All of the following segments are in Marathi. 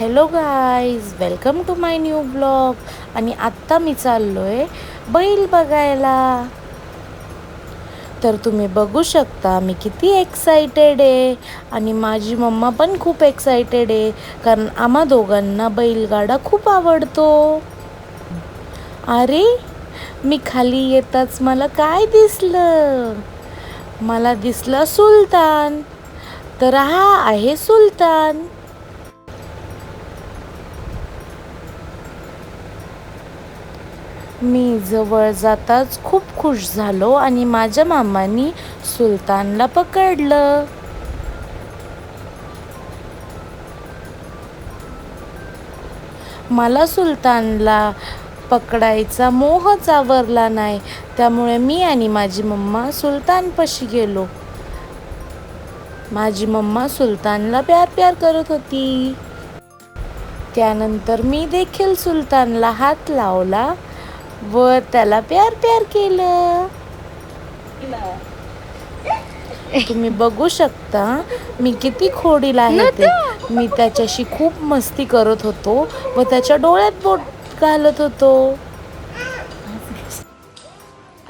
Hello guys welcome to my new blog आणि आत्ता मी चाललो आहे बैल बघायला. तर तुम्ही बघू शकता मी किती एक्सायटेड आहे. आणि माझी मम्मा पण खूप एक्सायटेड आहे कारण आम्हा दोघांना बैलगाडा खूप आवडतो. अरे मी खाली येताच मला काय दिसलं? मला दिसला सुलतान. तर हा आहे सुलतान. मी जवळ जाताच खूप खुश झालो आणि माझ्या मामानी सुलतानला पकडलं. मला सुलतानला पकडायचा मोहच आवरला नाही त्यामुळे मी आणि माझी मम्मा सुलतानपाशी गेलो. माझी मम्मा सुलतानला प्यार प्यार करत होती. त्यानंतर मी देखील सुलतानला हात लावला व त्याला प्यार प्यार केलं. तुम्ही बघू शकता मी किती खोडील आहे ते. मी त्याच्याशी खूप मस्ती करत होतो व त्याच्या डोळ्यात बोट घालत होतो.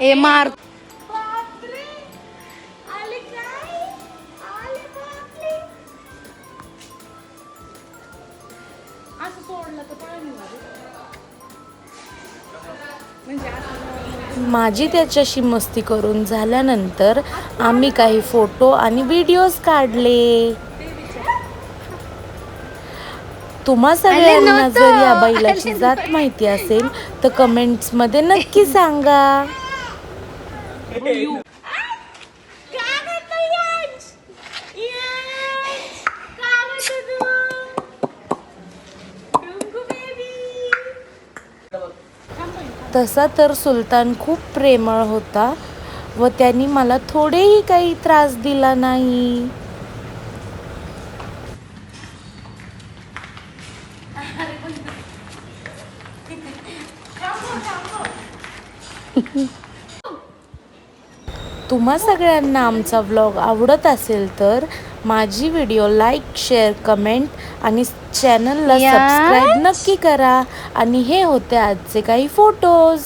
ए मार. माझी त्याच्याशी मस्ती करून झाल्यानंतर आम्ही काही फोटो आणि व्हिडिओज काढले. तुम्हा सगळ्यांना जर या बैलाची जात माहिती असेल तर कमेंट्समध्ये नक्की सांगा. तसा तर सुलतान खूप प्रेमळ होता व त्यांनी मला थोडेही काही त्रास दिला नाही. तुम्हा सगळ्यांना आमचा व्लॉग आवडत असेल तर माझी व्हिडिओ लाईक शेअर कमेंट आणि चॅनलला. सबस्क्राईब नक्की करा आणि हे होते आजचे काही फोटोज